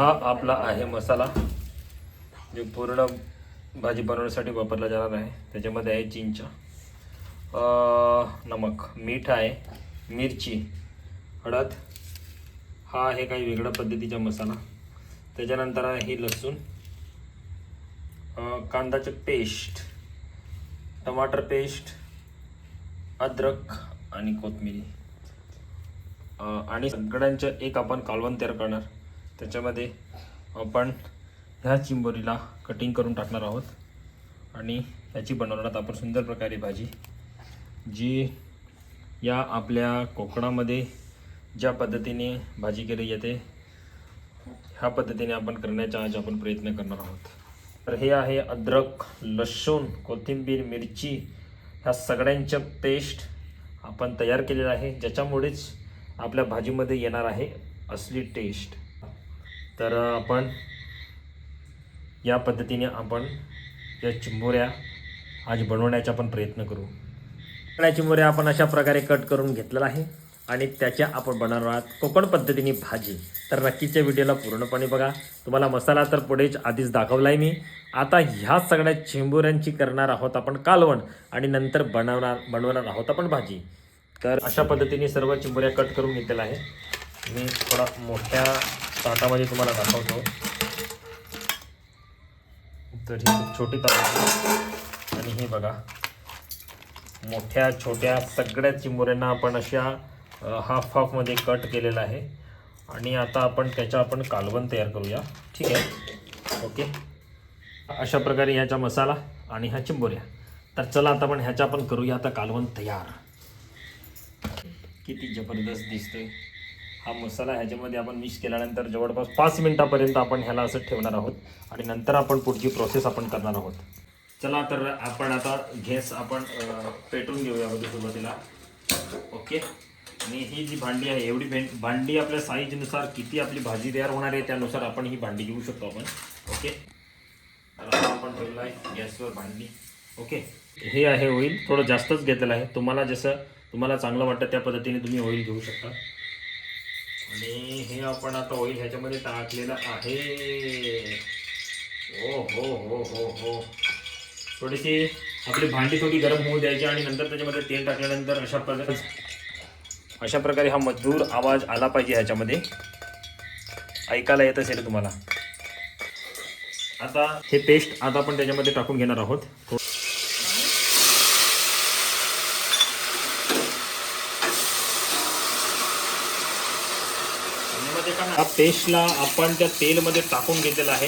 हा आपला आहे मसाला. जो पूर्ण भाजी बनवण्यासाठी वापरला जाणार आहे. त्याच्यामध्ये आहे चिंच. नमक मीठ आहे मिरची हळद. हा आहे काही वेगळ्या पद्धतीचा मसाला. त्याच्यानंतर आहे लसूण. कांदाचं पेस्ट. टमाटर पेस्ट अद्रक आणि कोथमिरी. आणि सगळ्यांचं एक आपण कालवण तयार करणार. त्याच्यामध्ये आपण ह्या चिंबोरीला कटिंग करून टाकणार आहोत. आणि ह्याची बनवणार आपण सुंदर प्रकारे भाजी जी या आपल्या कोकणामध्ये ज्या पद्धतीने भाजी केली जाते ह्या पद्धतीने आपण करण्याचा आज आपण प्रयत्न करणार आहोत. तर हे आहे अद्रक लसूण कोथिंबीर मिरची ह्या सगळ्यांचं पेस्ट आपण तयार केलेलं आहे ज्याच्यामुळेच आपल्या भाजीमध्ये येणार आहे असली टेस्ट तर आपण या पद्धतीने आपण या चिंबोऱ्या आज बनवण्याचा पण प्रयत्न करू. या चिंबोऱ्या आपण अशा प्रकारे कट करून घेतलेला आहे आणि त्याच्या आपण बनवणार आहात कोकण पद्धतीने भाजी. तर नक्कीच्या व्हिडिओला पूर्णपणे बघा. तुम्हाला मसाला तर पुढेच आधीच दाखवला आहे मी. आता ह्या सगळ्या चिंबोऱ्यांची करणार आहोत आपण कालवण आणि नंतर बनवणार बनवणार आहोत आपण भाजी. तर अशा पद्धतीने सर्व चिंबोऱ्या कट करून घेतलेल्या आहे मी थोडा मोठ्या ताटामध्ये तुम्हाला दाखवतो. तर ही खूप छोटी ताट आणि हे बघा मोठ्या छोट्या सगळ्या चिमुऱ्यांना आपण अशा हाफ हाफमध्ये कट केलेला आहे. आणि आता आपण त्याचा आपण कालवण तयार करूया. ठीक आहे? ओके? अशा प्रकारे ह्याचा मसाला आणि ह्या चिंबोऱ्या. तर चला आता आपण ह्याचा आपण करूया आता कालवण तयार. किती जबरदस्त दिसतोय. हा मसाला ह्याच्यामध्ये आपण मिक्स केल्यानंतर जवळपास पाच मिनटापर्यंत आपण ह्याला असं ठेवणार आहोत. आणि नंतर आपण पुढची प्रोसेस आपण करणार आहोत. चला तर आपण आता गॅस आपण पेटवून घेऊया अगदी सुरुवातीला. ओके? आणि ही जी भांडी आहे एवढी भें- भांडी आपल्या साईजनुसार किती आपली भाजी तयार होणार आहे त्यानुसार आपण ही भांडी घेऊ शकतो आपण. ओके? तर आपण ठेवला आहे गॅसवर भांडी. ओके? हे आहे ऑइल थोडं जास्तच घेतलेलं आहे. तुम्हाला जसं तुम्हाला चांगलं वाटतं त्या पद्धतीने तुम्ही ऑइल घेऊ शकता. आणि हे आपण आता ऑइल ह्याच्यामध्ये टाकलेलं आहे. ओ हो हो हो हो. थोडीशी आपली भांडी थोडी गरम होऊ द्यायची आणि नंतर त्याच्यामध्ये तेल टाकल्यानंतर अशा प्रकारे अशा प्रकारे हा मजदूर आवाज आला पाहिजे ह्याच्यामध्ये. ऐकायला येत असेल तुम्हाला. आता हे पेस्ट आता आपण त्याच्यामध्ये टाकून घेणार आहोत त्याच्यामध्ये काय हा पेस्टला आपण त्या तेलमध्ये टाकून घेतलेलं आहे.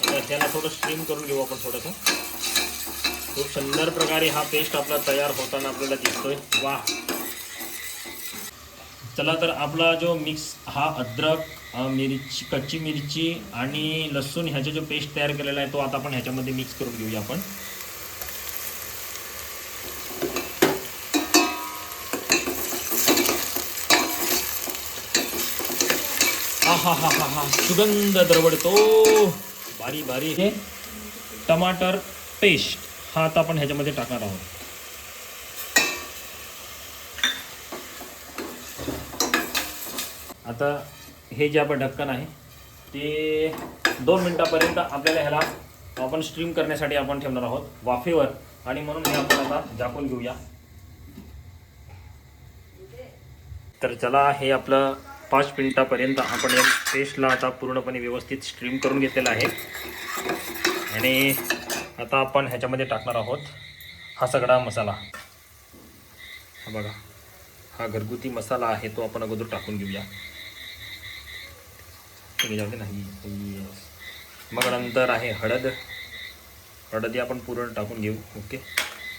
आता त्याला थोडं स्ट्रीम करून घेऊ आपण थोडंसं. खूप सुंदर प्रकारे हा पेस्ट आपला तयार होताना आपल्याला दिसतोय. वा चला तर आपला जो मिक्स हा अद्रक मिरची कच्ची मिरची आणि लसूण ह्याचा जो पेस्ट तयार केलेला आहे तो आता आपण ह्याच्यामध्ये मिक्स करून घेऊया आपण. हा हा हा हा हा सुगंध दरवडतो बारी बारी. हे टमाटर पेस्ट. हा आता आपण ह्याच्यामध्ये टाकणार आहोत. आता हे जे आपण ढक्कन आहे ते दोन मिनटापर्यंत आपल्याला ह्याला आपण स्ट्रीम करण्यासाठी आपण ठेवणार आहोत वाफेवर. आणि म्हणून हे आपण आता झाकून घेऊया. तर चला हे आपलं पाच मिनिटापर्यंत आपण या पेस्टला आता पूर्णपणे व्यवस्थित स्ट्रीम करून घेतलेला आहे. आणि आता आपण ह्याच्यामध्ये टाकणार आहोत हा सगळा मसाला. हा बघा हा घरगुती मसाला आहे तो आपण अगोदर टाकून घेऊया. नाही मग नंतर आहे हळद. हळदी आपण पूर्ण टाकून घेऊ ओके.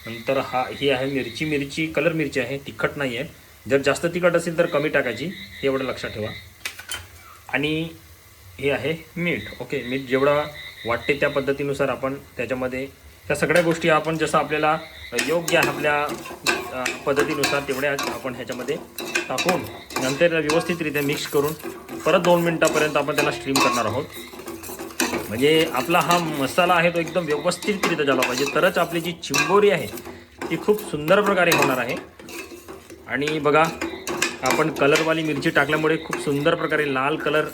नंतर हा ही आहे मिरची. मिरची कलर मिरची आहे तिखट नाही आहे जर जास्त तिखट असेल तर कमी टाकायची हे एवढं लक्षात ठेवा. आणि हे आहे मीठ. ओके मीठ जेवढा वाटते त्या पद्धतीनुसार आपण त्याच्यामध्ये त्या सगळ्या गोष्टी आपण जसं आपल्याला योग्य आपल्या पद्धतीनुसार तेवढ्या आपण ह्याच्यामध्ये टाकून नंतर व्यवस्थितरित्या मिक्स करून परत दोन मिनटापर्यंत आपण त्याला स्ट्रीम करणार आहोत. म्हणजे आपला हा मसाला आहे तो एकदम व्यवस्थितरित्या झाला पाहिजे. तरच आपली जी चिंबोरी आहे ती खूप सुंदर प्रकारे होणार आहे. आणि बघा आपण कलरवाली मिरची टाकल्यामुळे खूप सुंदर प्रकारे लाल कलर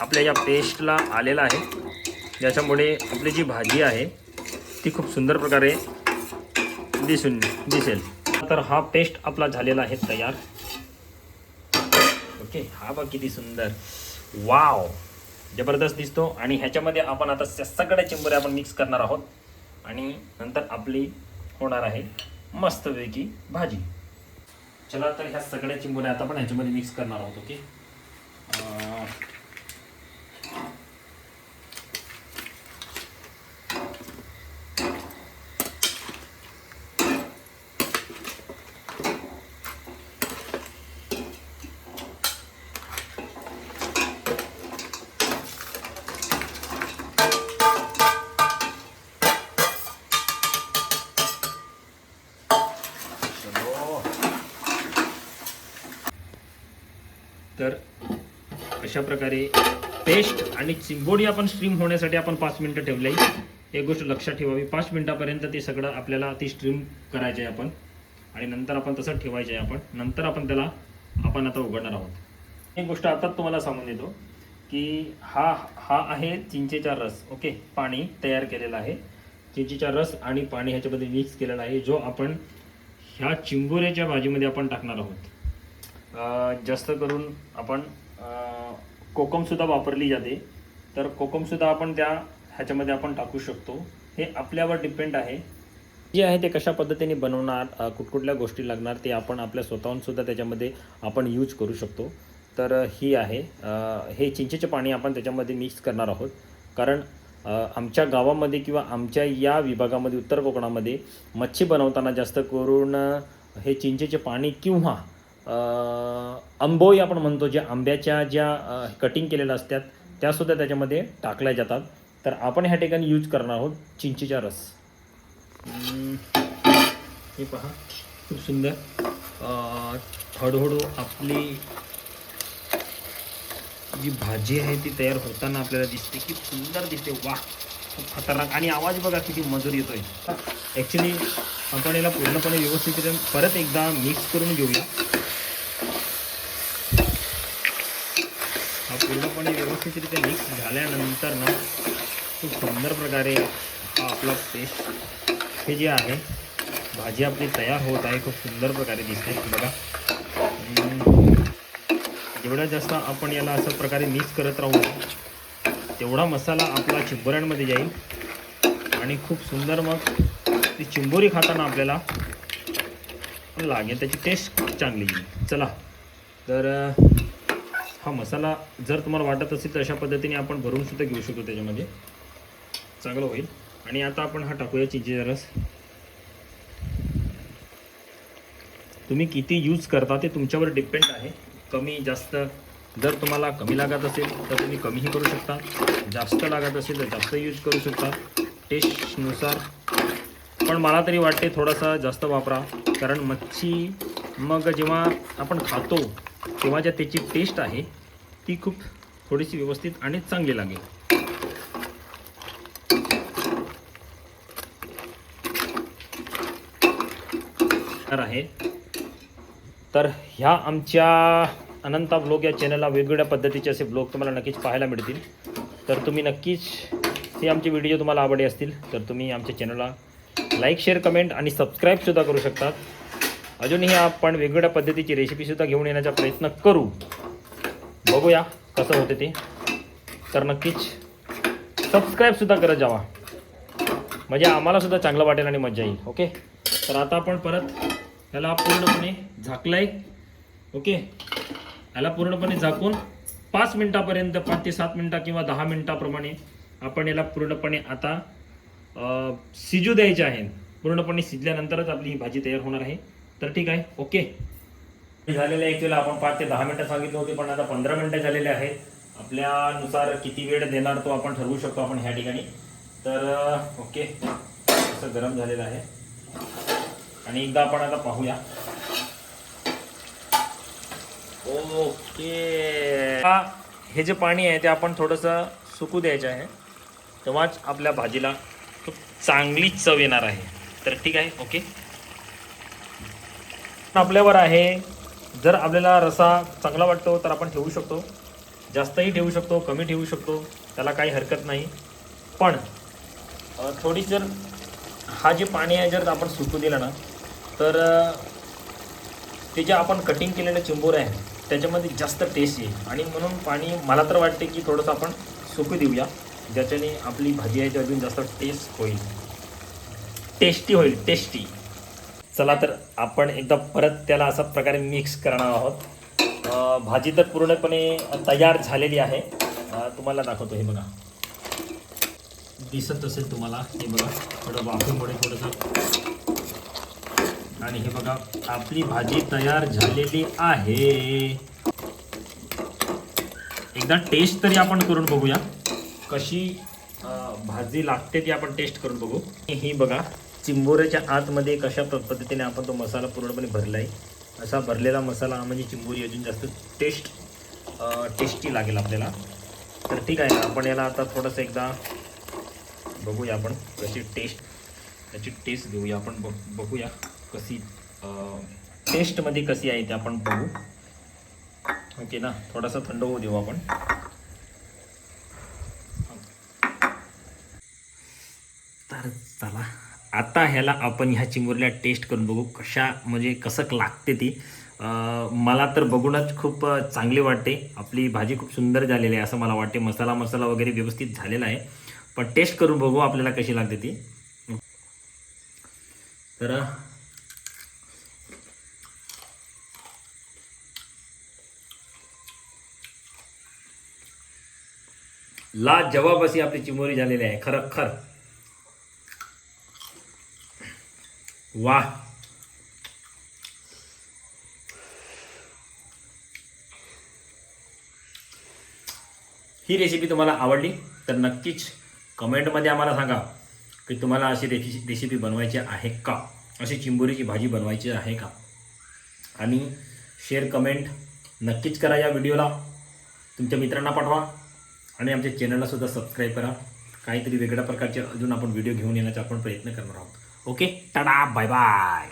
आपल्या या पेस्टला आलेला आहे. ज्याच्यामुळे आपली जी भाजी आहे ती खूप सुंदर प्रकारे दिसून दिसेल. तर हा पेस्ट आपला झालेला आहे तयार. ओके हा बघ किती सुंदर. वाव! जबरदस्त दिसतो आणि ह्याच्यामध्ये आपण आता त्या सगळ्या चिंबोऱ्या आपण मिक्स करणार आहोत. आणि नंतर आपली होणार आहे मस्तपैकी भाजी. चला तर ह्या सगळ्या चिंबोऱ्या आता आपण ह्याच्यामध्ये मिक्स करणार आहोत ओके अं, चलो. तर अशा प्रकारे पेस्ट आणि चिंबोडी आपण स्ट्रीम होण्यासाठी आपण पाच मिनटं ठेवले एक गोष्ट लक्षात ठेवावी. पाच मिनटापर्यंत ते सगळं आपल्याला ती स्ट्रीम करायचे आहे आपण. आणि नंतर आपण तसं ठेवायचं आहे आपण. नंतर आपण त्याला आपण आता उघडणार आहोत. एक गोष्ट आताच तुम्हाला सांगून देतो की हा हा आहे चिंचेचा रस. ओके पाणी तयार केलेला आहे. चिंचेचा रस आणि पाणी ह्याच्यामध्ये मिक्स केलेला आहे जो आपण ह्या चिंबोऱ्याच्या भाजीमध्ये आपण टाकणार आहोत. जास्त करून आपण कोकमसुद्धा वापरली जाते. तर कोकमसुद्धा आपण त्या ह्याच्यामध्ये आपण टाकू शकतो. हे आपल्यावर डिपेंड आहे. जे आहे ते कशा पद्धतीने बनवणार कुठकुठल्या गोष्टी लागणार ते आपण आपल्या स्वतःहून सुद्धा त्याच्यामध्ये आपण यूज करू शकतो. तर ही आहे. हे चिंचेचे पाणी आपण त्याच्यामध्ये मिक्स करणार आहोत. कारण आमच्या गावामध्ये किंवा आमच्या या विभागामध्ये उत्तर कोकणामध्ये मच्छी बनवताना जास्त करून हे चिंचेचे पाणी किंवा आंबोई आपण म्हणतो जे आंब्याच्या ज्या कटिंग केलेल्या असतात त्यासुद्धा त्याच्यामध्ये टाकल्या जातात. तर आपण ह्या ठिकाणी यूज करणार आहोत चिंचेचा रस. हे पहा खूप सुंदर. हळूहळू आपली जी भाजी आहे ती तयार होताना आपल्याला दिसते. की सुंदर दिसते. वा खूप खतरनाक. आणि आवाज बघा किती मजूर येतोय. ॲक्च्युली आपण याला पूर्णपणे व्यवस्थित परत एकदा मिक्स करून घेऊया हा पूर्णपणे व्यवस्थितरित्या मिक्स झाल्यानंतर ना खूप सुंदर प्रकारे हा आपला पेस्ट हे जे आहे भाजी आपली तयार होत आहे खूप सुंदर प्रकारे दिसते बघा. जेवढा जास्त आपण याला असं प्रकारे मिक्स करत राहू तेवढा मसाला आपला चिंबोऱ्यांमध्ये जाईल. आणि खूप सुंदर मग ती चिंबोरी खाताना आपल्याला लागेल त्याची टेस्ट खूप चांगली येईल. चला. तर हा मसाला जर तुम्हाला वाटत असेल तर अशा पद्धतीने आपण भरूनसुद्धा घेऊ शकतो त्याच्यामध्ये. चांगलं होईल. आणि आता आपण हा टाकूया चिंचेचा रस. तुम्ही किती यूज करता ते तुमच्यावर डिपेंड आहे. कमी जास्त. जर तुम्हाला कमी लागत असेल तर तुम्ही कमीही करू शकता. जास्त लागत असेल तर जास्त यूज करू शकता. टेस्टनुसार पण मला तरी वाटते थोडासा जास्त वापरा. कारण मच्छी मग जेव्हा आपण खातो तेव्हा ज्या त्याची टेस्ट आहे ती खूप थोडीशी व्यवस्थित आणि चांगली लागेल. तर आहे. तर ह्या आमच्या अनंता ब्लॉग या चॅनलला वेगवेगळ्या पद्धतीचे असे ब्लॉग तुम्हाला नक्कीच पाहायला मिळतील. तर तुम्ही नक्कीच हे आमचे व्हिडिओ तुम्हाला आवडले असतील तर तुम्ही आमच्या चॅनलला लाईक शेअर कमेंट आणि सबस्क्राईबसुद्धा करू शकतात. अजूनही आपण वेगवेगळ्या पद्धतीची रेसिपीसुद्धा घेऊन येण्याचा प्रयत्न करू. बघूया कसं होते ते. तर नक्कीच सबस्क्राईबसुद्धा करत जावा. म्हणजे आम्हालासुद्धा चांगलं वाटेल आणि मजा येईल. ओके तर आता आपण परत याला पूर्णपणे झाकलंय. ओके याला पूर्णपणे झाकून पाच मिनटापर्यंत पाच ते सात मिनटा किंवा दहा मिनटाप्रमाणे आपण याला पूर्णपणे आता शिजू द्यायचे आहे. पूर्णपणे शिजल्यानंतरच आपली ही भाजी तयार होणार आहे. तर ठीक आहे ओके. झालेले ॲक्च्युअली आपण पाच ते दहा मिनटं सांगितले होते पण आता पंधरा मिनटं झालेले आहेत. आपल्यानुसार किती वेळ देणार तो आपण ठरवू शकतो आपण ह्या ठिकाणी. तर ओके. असं गरम झालेलं आहे. आणि एकदा आपण आता पाहूया. ओके. हा हे जे पाणी आहे ते आपण थोडंसं सुकू द्यायचं आहे. तेव्हाच आपल्या भाजीला खूप चांगली चव येणार आहे. तर ठीक आहे ओके. आपल्यावर आहे. जर आपल्याला रसा चांगला वाटतो तर आपण ठेवू शकतो. जास्तही ठेवू शकतो कमी ठेवू शकतो. त्याला काही हरकत नाही. पण थोडी जर हा जे पाणी आहे जर आपण सुकू दिलं ना तर ते जे आपण कटिंग केलेलं चिंबोर आहे त्याच्यामध्ये जास्त टेस्ट येईल. आणि म्हणून पाणी मला तर वाटते की थोडंसं आपण सुकू देऊया. ज्याच्याने आपली भाजी आहे ती अजून जास्त टेस्ट होईल. टेस्टी होईल टेस्टी चला तर आपण एकदा परत त्याला अशा प्रकारे मिक्स करणार आहोत. भाजी तर पूर्णपणे तयार झालेली आहे. तुम्हाला दाखवतो हे बघा. दिसत असेल तुम्हाला हे बघा. थोडं वाफेमुळे थोडंसं. आणि हे बघा आपली भाजी तयार झालेली आहे. एकदा टेस्ट तरी आपण करून बघूया. कशी भाजी लागते ती आपण टेस्ट करून बघू. ही बघा. चिंबोऱ्याच्या आतमध्ये कशा प- पद्धतीने आपण तो मसाला पूर्णपणे भरला आहे असा भरलेला मसाला म्हणजे चिंबोरी अजून जास्त टेस्ट टेस्टी लागेल आपल्याला. तर ठीक आहे आपण याला आता थोडंसं एकदा बघूया आपण कशी टेस्ट त्याची टेस्ट घेऊया. आपण बघ बघूया कशी टेस्टमध्ये कशी आहे ते आपण बघू. ओके ना? थोडासा थंड होऊ देऊ आपण. तर चला. आता ह्याला आपण ह्या चिमुरल्या टेस्ट करून बघू कशा म्हणजे कसं लागते ती. अं, मला तर बघूनच खूप चांगली वाटते. आपली भाजी खूप सुंदर झालेली आहे असं मला वाटते. मसाला मसाला वगैरे व्यवस्थित झालेला आहे. पण टेस्ट करून बघू आपल्याला कशी लागते ती. तर ला जवाब अशी आपली चिमोरी झालेली आहे. खरं. वा ही रेसिपी तुम्हाला आवडली तर नक्कीच कमेंटमध्ये आम्हाला सांगा की तुम्हाला अशी रेसि रेसिपी बनवायची आहे का? अशी चिंबोरीची भाजी बनवायची आहे का? आणि शेअर कमेंट नक्कीच करा या व्हिडिओला तुमच्या मित्रांना पाठवा आणि आमच्या चॅनलला सुद्धा सबस्क्राईब करा. काहीतरी वेगळ्या प्रकारचे अजून आपण व्हिडिओ घेऊन येण्याचा आपण प्रयत्न करणार आहोत. ওকে টাটা বাই বাই